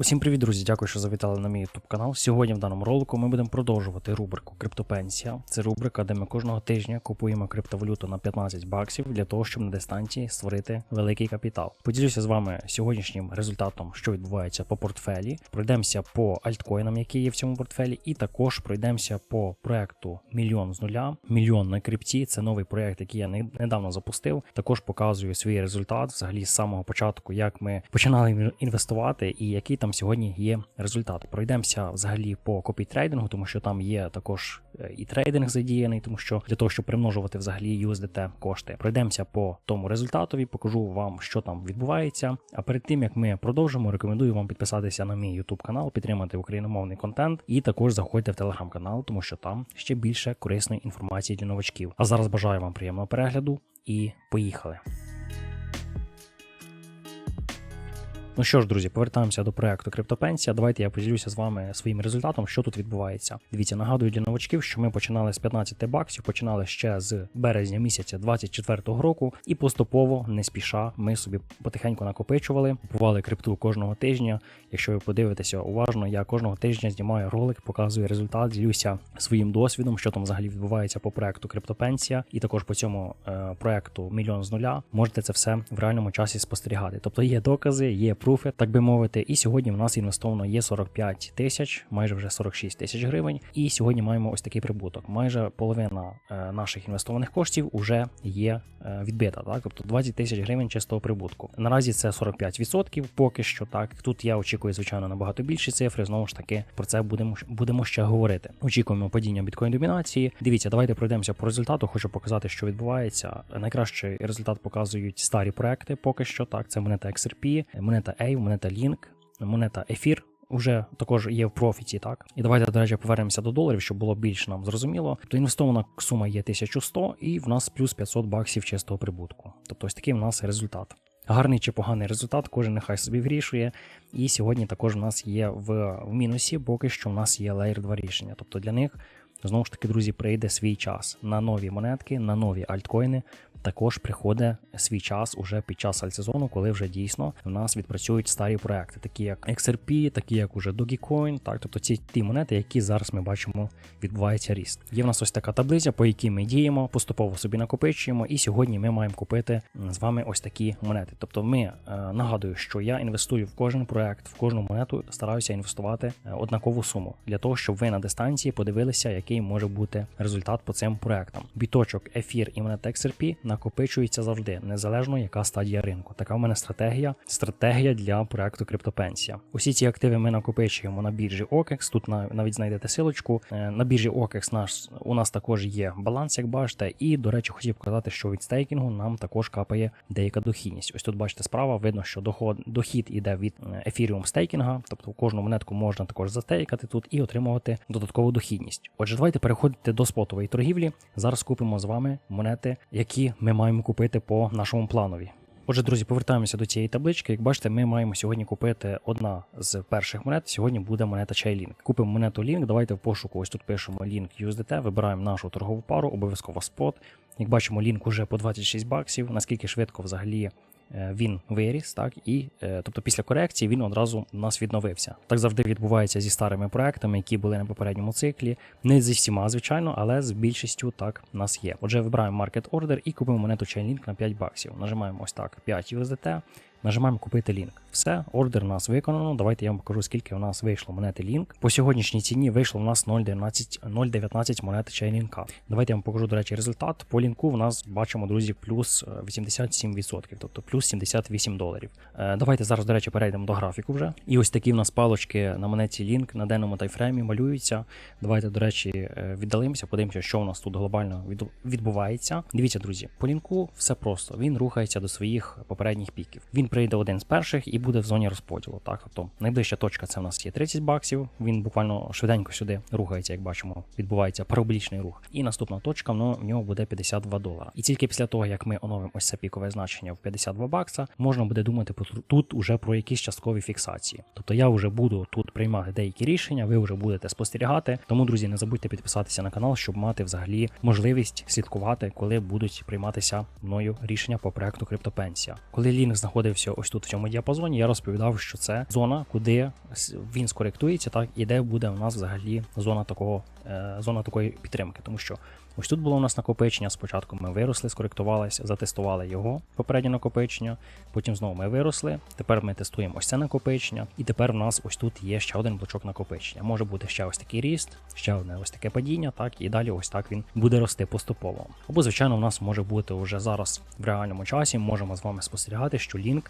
Усім привіт, друзі! Дякую, що завітали на мій YouTube канал. Сьогодні в даному ролику ми будемо продовжувати рубрику Криптопенсія. Це рубрика, де ми кожного тижня купуємо криптовалюту на 15 баксів для того, щоб на дистанції створити великий капітал. Поділюся з вами сьогоднішнім результатом, що відбувається по портфелі. Пройдемося по альткоїнам, які є в цьому портфелі, і також пройдемося по проекту Мільйон з нуля. Мільйон на крипті. Це новий проект, який я недавно запустив. Також показую свій результат взагалі з самого початку, як ми починали інвестувати і який там сьогодні є результат. Пройдемося взагалі по копійтрейдингу, тому що там є також е, і трейдинг задіяний, тому що для того, щоб примножувати взагалі USDT кошти. Пройдемося по тому результатові, покажу вам, що там відбувається. А перед тим як ми продовжимо, рекомендую вам підписатися на мій YouTube канал, підтримати україномовний контент і також заходьте в телеграм-канал, тому що там ще більше корисної інформації для новачків. А зараз бажаю вам приємного перегляду і поїхали. Ну що ж, друзі, повертаємося до проекту Криптопенсія. Давайте я поділюся з вами своїм результатом, що тут відбувається. Дивіться, нагадую для новачків, що ми починали з 15 баксів, починали ще з березня місяця 24-го року, і поступово, не спіша, ми собі потихеньку накопичували, купували крипту кожного тижня. Якщо ви подивитеся уважно, я кожного тижня знімаю ролик, показую результат, ділюся своїм досвідом, що там взагалі відбувається по проекту Криптопенсія, і також по цьому е, проекту Мільйон з нуля. Можете це все в реальному часі спостерігати. Тобто є докази, є пруфи, так би мовити. І сьогодні в нас інвестовано є 45 тисяч, майже вже 46 тисяч гривень. І сьогодні маємо ось такий прибуток. Майже половина е, наших інвестованих коштів уже є е, відбита. Так, тобто 20 тисяч гривень чистого прибутку. Наразі це 45% поки що так. Тут я очікую, звичайно, набагато більші цифри. Знову ж таки, про це будемо будемо ще говорити. Очікуємо падіння біткоін домінації. Дивіться, давайте пройдемося по результату. Хочу показати, що відбувається. Найкращий результат показують старі проекти. Поки що так. Це монета XRP, монета Монета Link, монета Ефір. Уже також є в профіті, так і давайте до речі повернемося до доларів, щоб було більш нам зрозуміло. То інвестована сума є 1100 і в нас плюс 500 баксів чистого прибутку. Тобто ось такий в нас результат. Гарний чи поганий результат, кожен нехай собі вирішує. І сьогодні також у нас є в, в мінусі, поки що в нас є Layer 2 рішення. Тобто для них знову ж таки, друзі, прийде свій час на нові монетки, на нові альткоїни. Також приходить свій час уже під час альтсезону, коли вже дійсно в нас відпрацюють старі проекти, такі як XRP, такі як уже Dogecoin, так, тобто ці ті монети, які зараз ми бачимо, відбувається ріст. Є в нас ось така таблиця, по якій ми діємо, поступово собі накопичуємо, і сьогодні ми маємо купити з вами ось такі монети. Тобто, ми е, нагадую, що я інвестую в кожен проект, в кожну монету стараюся інвестувати е, однакову суму для того, щоб ви на дистанції подивилися, який може бути результат по цим проектам. Біточок, ефір і монета XRP накопичується завжди, незалежно яка стадія ринку. Така в мене стратегія, стратегія для проекту Криптопенсія. Усі ці активи ми накопичуємо на біржі OKEX. Тут на- навіть знайдете силочку. Е, На біржі OKEX наш у нас також є баланс, як бачите. І до речі, хотів показати, що від стейкінгу нам також капає деяка дохідність. Ось тут бачите справа, видно, що доход дохід іде від е, ефіріум стейкінга, тобто кожну монетку можна також застейкати тут і отримувати додаткову дохідність. Отже, давайте переходити до спотової торгівлі. Зараз купимо з вами монети, які ми маємо купити по нашому планові. Отже, друзі, повертаємося до цієї таблички. Як бачите, ми маємо сьогодні купити одна з перших монет. Сьогодні буде монета Chainlink. Купимо монету Link. Давайте в пошуку. Ось тут пишемо Link USDT, вибираємо нашу торгову пару, обов'язково спот. Як бачимо, Link уже по 26 баксів. Наскільки швидко взагалі він виріс, так і е, тобто після корекції він одразу у нас відновився. Так завжди відбувається зі старими проектами, які були на попередньому циклі. Не зі всіма, звичайно, але з більшістю так у нас є. Отже, вибираємо Market Order і купимо монету Chainlink на 5 баксів. Нажимаємо ось так 5 USDT. Нажимаємо купити лінк. Все, ордер у нас виконано. Давайте я вам покажу, скільки у нас вийшло монети лінк. По сьогоднішній ціні вийшло у нас 0,19 0,19 монет чайлінка. Давайте я вам покажу, до речі, результат. По лінку в нас бачимо, друзі, плюс е, 87%, тобто плюс 78 доларів. Е, Давайте зараз, до речі, перейдемо до графіку вже. І ось такі в нас палочки на монеті лінк на денному тайфреймі малюються. Давайте, до речі, е, віддалимося, подивимося, що у нас тут глобально відбувається. Дивіться, друзі, по лінку все просто. Він рухається до своїх попередніх піків. Він прийде один з перших і буде в зоні розподілу. Так, тобто найближча точка це в нас є 30 баксів. Він буквально швиденько сюди рухається, як бачимо, відбувається параболічний рух. І наступна точка ну, в нього буде 52 долара. І тільки після того, як ми оновимо ось це пікове значення в 52 бакса, можна буде думати про тут уже про якісь часткові фіксації. Тобто я вже буду тут приймати деякі рішення, ви вже будете спостерігати. Тому, друзі, не забудьте підписатися на канал, щоб мати взагалі можливість слідкувати, коли будуть прийматися мною рішення по проекту Криптопенсія. Коли Linux знаходився знаходився ось тут в цьому діапазоні, я розповідав, що це зона, куди він скоректується, так і де буде у нас взагалі зона такого е, зона такої підтримки, тому що ось тут було у нас накопичення. Спочатку ми виросли, скоректувалися, затестували його попереднє накопичення. Потім знову ми виросли. Тепер ми тестуємо ось це накопичення, і тепер у нас ось тут є ще один блочок накопичення. Може бути ще ось такий ріст, ще одне ось таке падіння, так і далі ось так він буде рости поступово. Або, звичайно, у нас може бути вже зараз в реальному часі. Можемо з вами спостерігати, що лінк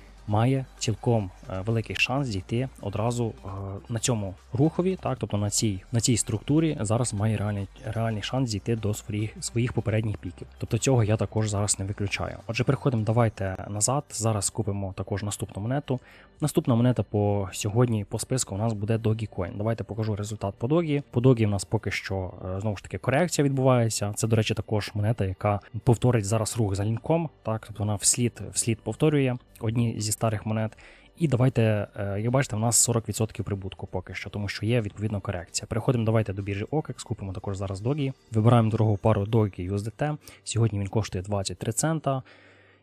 має цілком е, великий шанс дійти одразу е, на цьому рухові, так тобто на цій на цій структурі зараз має реальний реальний шанс дійти до своїх своїх попередніх піків. Тобто цього я також зараз не виключаю. Отже, переходимо давайте назад. Зараз купимо також наступну монету. Наступна монета по сьогодні по списку у нас буде Dogecoin. Давайте покажу результат по Догі. По Догі в нас поки що е, знову ж таки корекція відбувається. Це, до речі, також монета, яка повторить зараз рух за лінком. Так, тобто вона вслід вслід повторює одні зі старих монет. І давайте, е, як бачите, в нас 40% прибутку поки що, тому що є відповідно корекція. Переходимо давайте до біржі OKEX, купимо також зараз Догі. Вибираємо дорогу пару Dogi USDT. Сьогодні він коштує 23 цента.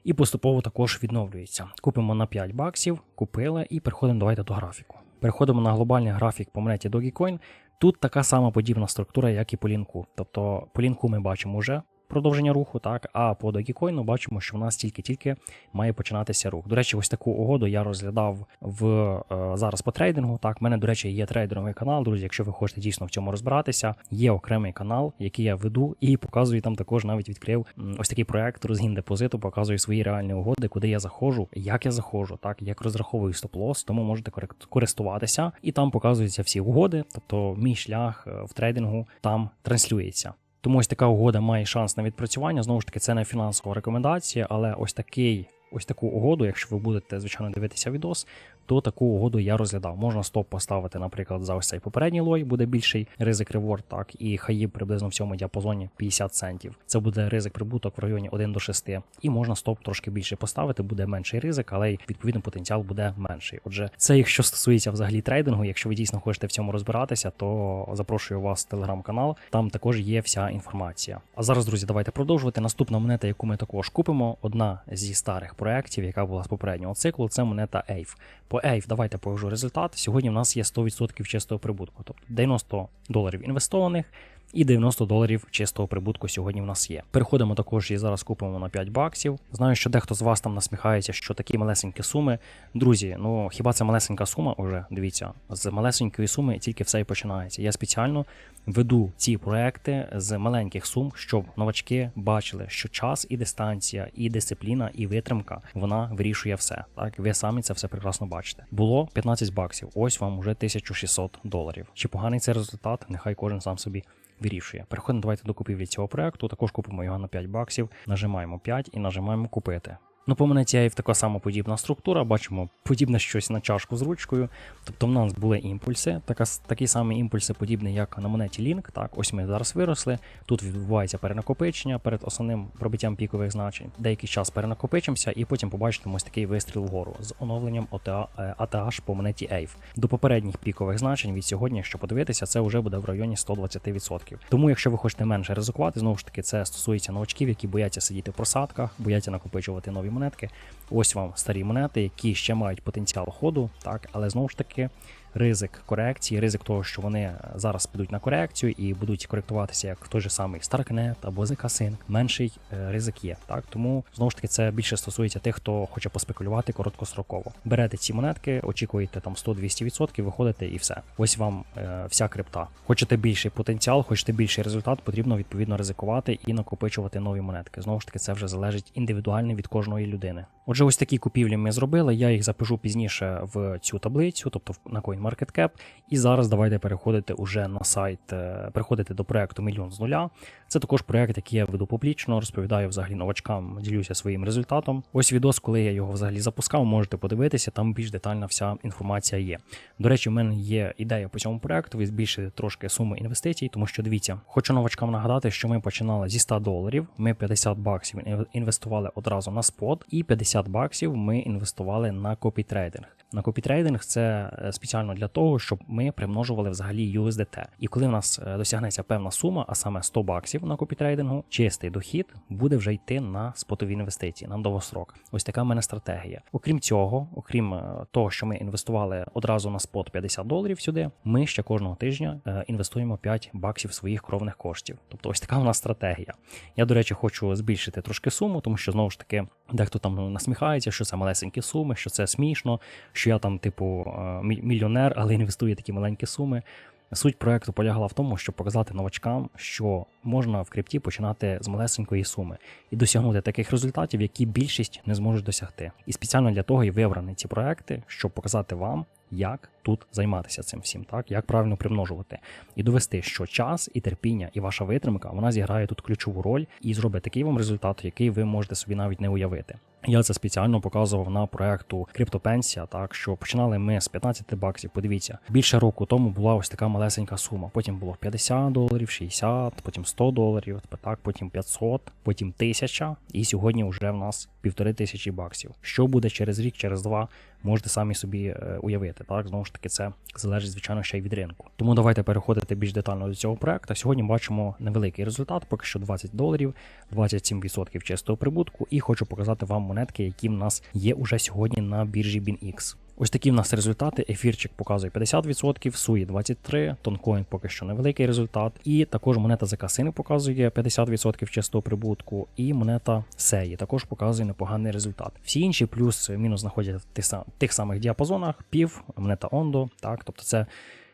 І поступово також відновлюється. Купимо на 5 баксів, купили і переходимо давайте до графіку. Переходимо на глобальний графік по монеті Dogecoin. Тут така сама подібна структура, як і по лінку. Тобто по лінку ми бачимо вже продовження руху, так, а по Dogecoin бачимо, що в нас тільки-тільки має починатися рух. До речі, ось таку угоду я розглядав в е, зараз по трейдингу. Так, в мене, до речі, є трейдинговий канал. Друзі, якщо ви хочете дійсно в цьому розбиратися, є окремий канал, який я веду, і показую там також навіть відкрив ось такий проект розгін депозиту, показую свої реальні угоди, куди я заходжу, як я заходжу, так як розраховую стоп-лосс, тому можете користуватися, і там показуються всі угоди. Тобто мій шлях е, в трейдингу там транслюється. Тому ось така угода має шанс на відпрацювання. Знову ж таки, це не фінансова рекомендація, але ось такий. Ось таку угоду, якщо ви будете звичайно дивитися відос, то таку угоду я розглядав. Можна стоп поставити, наприклад, за ось цей попередній лой, буде більший ризик реворд, так і хаїб приблизно в цьому діапазоні 50 центів. Це буде ризик прибуток в районі 1 до 6. І можна стоп трошки більше поставити, буде менший ризик, але й відповідно потенціал буде менший. Отже, це якщо стосується взагалі трейдингу. Якщо ви дійсно хочете в цьому розбиратися, то запрошую вас в телеграм-канал. Там також є вся інформація. А зараз, друзі, давайте продовжувати. Наступна монета, яку ми також купимо, одна зі старих проєктів, яка була з попереднього циклу, це монета AVE. По AVE давайте покажу результат. Сьогодні в нас є 100% чистого прибутку, тобто 90 доларів інвестованих. І 90 доларів чистого прибутку сьогодні в нас є. Переходимо також і зараз купимо на 5 баксів. Знаю, що дехто з вас там насміхається, що такі малесенькі суми. Друзі, ну хіба це малесенька сума? Уже дивіться, з малесенької суми тільки все і починається. Я спеціально веду ці проекти з маленьких сум, щоб новачки бачили, що час і дистанція, і дисципліна, і витримка вона вирішує все. Так, ви самі це все прекрасно бачите. Було 15 баксів. Ось вам уже 1600 доларів. Чи поганий це результат? Нехай кожен сам собі вирішує. Переходимо давайте до купівлі цього проекту. Також купимо його на 5 баксів. Нажимаємо 5 і нажимаємо купити. Ну, по Ейв така сама подібна структура, бачимо подібне щось на чашку з ручкою. Тобто в нас були імпульси, така, такі самі імпульси, подібні, як на монеті Link. Так, ось ми зараз виросли. Тут відбувається перенакопичення перед основним пробиттям пікових значень. Деякий час перенакопичимося, і потім побачимо ось такий вистріл вгору з оновленням OTA, е, ATH по монеті Ейв. До попередніх пікових значень від сьогодні, якщо подивитися, це вже буде в районі 120%. Тому, якщо ви хочете менше ризикувати, знову ж таки, це стосується новачків, які бояться сидіти в просадках, бояться накопичувати нові монетки. Ось вам старі монети, які ще мають потенціал ходу, так, але знову ж таки. Ризик корекції, ризик того, що вони зараз підуть на корекцію і будуть коректуватися як той же самий Starknet або ZK-Sync, менший е, ризик є. Так тому знову ж таки це більше стосується тих, хто хоче поспекулювати короткостроково. Берете ці монетки, очікуєте там 100-200%, виходите і все. Ось вам е, вся крипта. Хочете більший потенціал, хочете більший результат, потрібно відповідно ризикувати і накопичувати нові монетки. Знову ж таки, це вже залежить індивідуально від кожної людини. Отже, ось такі купівлі ми зробили. Я їх запишу пізніше в цю таблицю, тобто на CoinMarketCap. І зараз давайте переходити уже на сайт, е, переходити до проекту Мільйон з нуля. Це також проект, який я веду публічно, розповідаю взагалі новачкам, ділюся своїм результатом. Ось відос, коли я його взагалі запускав, можете подивитися, там більш детальна вся інформація є. До речі, в мене є ідея по цьому проекту збільшити трошки суми інвестицій, тому що дивіться, хочу новачкам нагадати, що ми починали зі 100 доларів. Ми 50 баксів інвестували одразу на спот, і 50 баксів ми інвестували на копітрейдинг. На копітрейдинг це е, спеціально для того, щоб ми примножували взагалі USDT. І коли в нас е, досягнеться певна сума, а саме 100 баксів, на копітрейдингу, чистий дохід буде вже йти на спотові інвестиції на довгострок. Ось така в мене стратегія. Окрім цього, окрім е, того, що ми інвестували одразу на спот 50 доларів сюди, ми ще кожного тижня е, інвестуємо 5 баксів своїх кровних коштів. Тобто, ось така у нас стратегія. Я, до речі, хочу збільшити трошки суму, тому що знову ж таки дехто там насміхається, що це малесенькі суми, що це смішно, що я там, типу, е, мі- мільйонер, але інвестую такі маленькі суми. Суть проекту полягала в тому, щоб показати новачкам, що можна в крипті починати з малесенької суми і досягнути таких результатів, які більшість не зможуть досягти. І спеціально для того і вибрані ці проекти, щоб показати вам, як тут займатися цим всім, так як правильно примножувати, і довести, що час і терпіння, і ваша витримка вона зіграє тут ключову роль і зробить такий вам результат, який ви можете собі навіть не уявити. Я це спеціально показував на проекту Криптопенсія, так що починали ми з 15 баксів. Подивіться, більше року тому була ось така малесенька сума. Потім було 50 доларів, 60, потім 100 доларів, так, потім 500, потім 1000, і сьогодні вже в нас півтори тисячі баксів. Що буде через рік, через два, можете самі собі е, уявити. Так, знову ж таки, це залежить, звичайно, ще й від ринку. Тому давайте переходити більш детально до цього проекту. Сьогодні бачимо невеликий результат, поки що 20 доларів, 27% чистого прибутку, і хочу показати вам монетки, які в нас є уже сьогодні на біржі BinX. Ось такі в нас результати. Ефірчик показує 50%, Суї 23%, тонкоін поки що невеликий результат. І також монета за касини показує 50% чистого прибутку, і монета Сеї також показує непоганий результат. Всі інші плюс-мінус знаходяться в тих, сам- тих самих діапазонах, пів, монета Ондо, так, тобто це.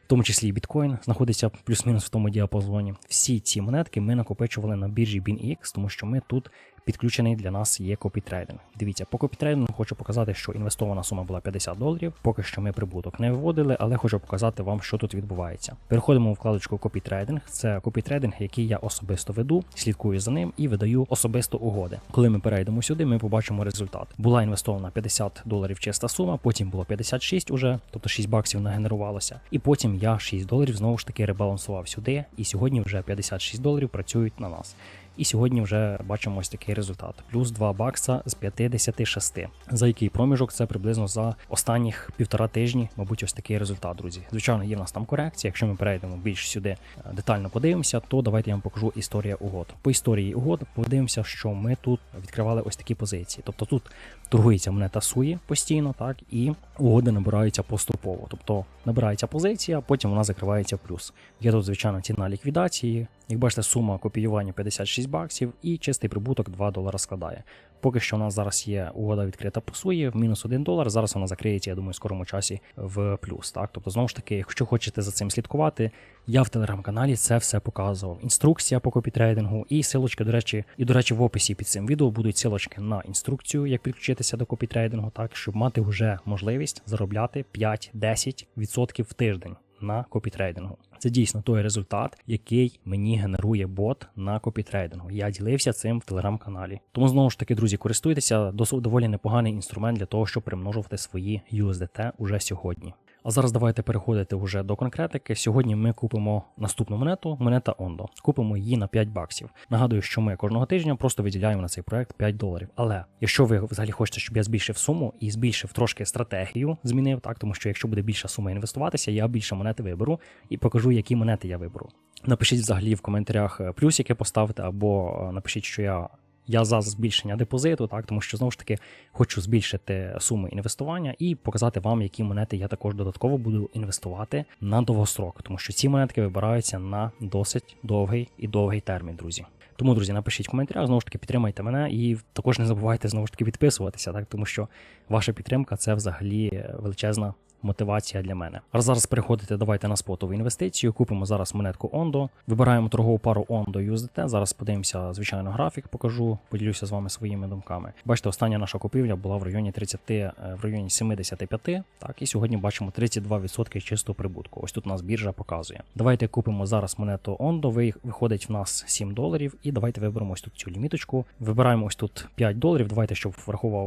В тому числі і біткоін знаходиться плюс-мінус в тому діапазоні. Всі ці монетки ми накопичували на біржі BinX, тому що ми тут підключений для нас є копітрейдинг. Дивіться, по копітрейдингу хочу показати, що інвестована сума була 50 доларів. Поки що ми прибуток не виводили, але хочу показати вам, що тут відбувається. Переходимо у вкладочку копітрейдинг. Це копітрейдинг, який я особисто веду, слідкую за ним і видаю особисто угоди. Коли ми перейдемо сюди, ми побачимо результат. Була інвестована 50 доларів чиста сума, потім було 56 уже, тобто 6 баксів нагенерувалося. І потім я 6 доларів знову ж таки ребалансував сюди, і сьогодні вже 56 доларів працюють на нас. І сьогодні вже бачимо ось такий результат: плюс 2 бакса з 56. За який проміжок це приблизно за останніх півтора тижні, мабуть, ось такий результат, друзі. Звичайно, є в нас там корекція. Якщо ми перейдемо більш сюди е, детально подивимося, то давайте я вам покажу історія угод. По історії угод подивимося, що ми тут відкривали ось такі позиції. Тобто тут торгується монета суї постійно, так і угоди набираються поступово. Тобто набирається позиція, потім вона закривається в плюс. Є тут, звичайно, ціна ліквідації. Як бачите, сума копіювання 56 баксів і чистий прибуток 2 долара складає. Поки що у нас зараз є угода відкрита по суї в мінус 1 долар. Зараз вона закриється, я думаю, в скорому часі в плюс. Так, тобто, знову ж таки, якщо хочете за цим слідкувати, я в телеграм-каналі це все показував. Інструкція по копітрейдингу і силочки, до речі, і до речі, в описі під цим відео будуть силочки на інструкцію, як підключитися до копітрейдингу, так щоб мати вже можливість заробляти 5-10% в тиждень на копітрейдингу. Це дійсно той результат, який мені генерує бот на копітрейдингу. Я ділився цим в телеграм-каналі. Тому знову ж таки, друзі, користуйтеся досить доволі непоганий інструмент для того, щоб примножувати свої USDT уже сьогодні. А зараз давайте переходити вже до конкретики. Сьогодні ми купимо наступну монету, монета Ондо. Купимо її на 5 баксів. Нагадую, що ми кожного тижня просто виділяємо на цей проект 5 доларів. Але якщо ви взагалі хочете, щоб я збільшив суму і збільшив трошки стратегію, змінив так, тому що якщо буде більша сума інвестуватися, я більше монети виберу і покажу, які монети я виберу. Напишіть взагалі в коментарях е, плюсики поставте, або е, напишіть, що я. Я за збільшення депозиту, так? Тому що знову ж таки хочу збільшити суми інвестування і показати вам, які монети я також додатково буду інвестувати на довгострок, тому що ці монетки вибираються на досить довгий і довгий термін, друзі. Тому, друзі, напишіть в коментарях, знову ж таки, підтримайте мене і також не забувайте знову ж таки підписуватися, так? Тому що ваша підтримка це взагалі величезна мотивація для мене. А зараз переходите, давайте на спотову інвестицію. Купимо зараз монетку Ондо. Вибираємо торгову пару Ондо USDT. Зараз подивимося, звичайно, графік покажу, поділюся з вами своїми думками. Бачите, остання наша купівля була в районі 30, е, в районі 75, так, і сьогодні бачимо 32% чистого прибутку. Ось тут у нас біржа показує. Давайте купимо зараз монету. Ви- Виходить в нас 7 доларів, і давайте виберемо ось тут цю ліміточку. Вибираємо ось тут 5 доларів. Давайте, щоб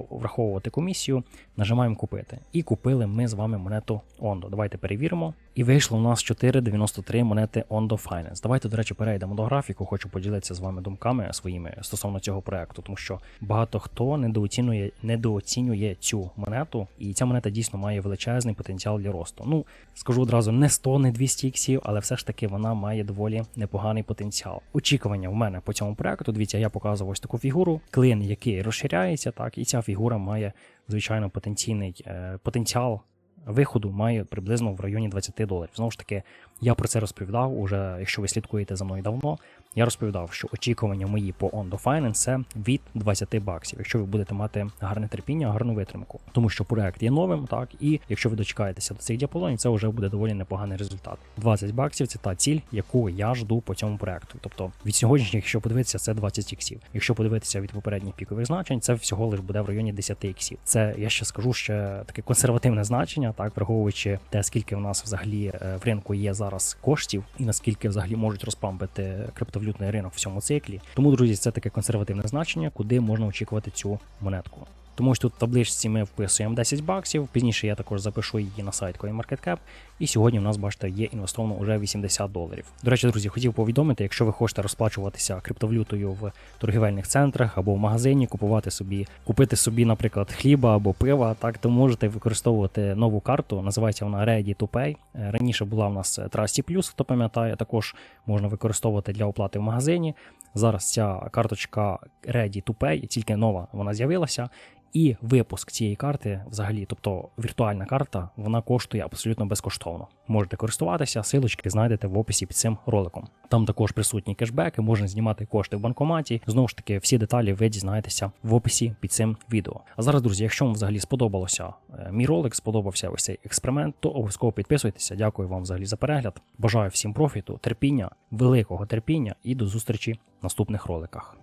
враховувати комісію, нажимаємо купити. І купили ми з вами монету Ondo. Давайте перевіримо. І вийшло у нас 4,93 монети Ondo Finance. Давайте, до речі, перейдемо до графіку. Хочу поділитися з вами думками своїми стосовно цього проекту, тому що багато хто недооцінює, недооцінює цю монету, і ця монета дійсно має величезний потенціал для росту. Ну, скажу одразу, не 100, не 200 іксів, але все ж таки вона має доволі непоганий потенціал. Очікування в мене по цьому проекту. Дивіться, я показував ось таку фігуру, клин, який розширяється, так, і ця фігура має звичайно потенційний е, потенціал. Виходу має приблизно в районі 20 доларів. Знову ж таки, я про це розповідав уже, якщо ви слідкуєте за мною давно. Я розповідав, що очікування мої по Ondo Finance це від 20 баксів, якщо ви будете мати гарне терпіння, гарну витримку. Тому що проект є новим, так і якщо ви дочекаєтеся до цих діапазонів, це вже буде доволі непоганий результат. 20 баксів це та ціль, яку я жду по цьому проекту. Тобто від сьогоднішніх, якщо подивитися, це 20 іксів. Якщо подивитися від попередніх пікових значень, це всього лиш буде в районі 10 іксів. Це я ще скажу ще таке консервативне значення, так враховуючи те, скільки в нас взагалі е, в ринку є зараз коштів, і наскільки взагалі можуть розпамбити криптовалютний ринок в цьому циклі. Тому, друзі, це таке консервативне значення, куди можна очікувати цю монетку. Тому що тут в табличці ми вписуємо 10 баксів. Пізніше я також запишу її на сайт CoinMarketCap. І сьогодні в нас, бачите, є інвестовано вже 80 доларів. До речі, друзі, хотів повідомити, якщо ви хочете розплачуватися криптовалютою в торгівельних центрах або в магазині, купувати собі, купити собі, наприклад, хліба або пива, так то можете використовувати нову карту. Називається вона Ready to Pay. Е, Раніше була в нас Trusty Plus, хто пам'ятає, також можна використовувати для оплати в магазині. Зараз ця карточка Ready to Pay, тільки нова вона з'явилася. І випуск цієї карти, взагалі, тобто віртуальна карта, вона коштує абсолютно безкоштовно. Можете користуватися, силочки знайдете в описі під цим роликом. Там також присутні кешбеки, можна знімати кошти в банкоматі. Знову ж таки, всі деталі ви дізнаєтеся в описі під цим відео. А зараз, друзі, якщо вам взагалі сподобалося е, мій ролик, сподобався ось цей експеримент, то обов'язково підписуйтеся. Дякую вам взагалі за перегляд. Бажаю всім профіту, терпіння, великого терпіння і до зустрічі в наступних роликах.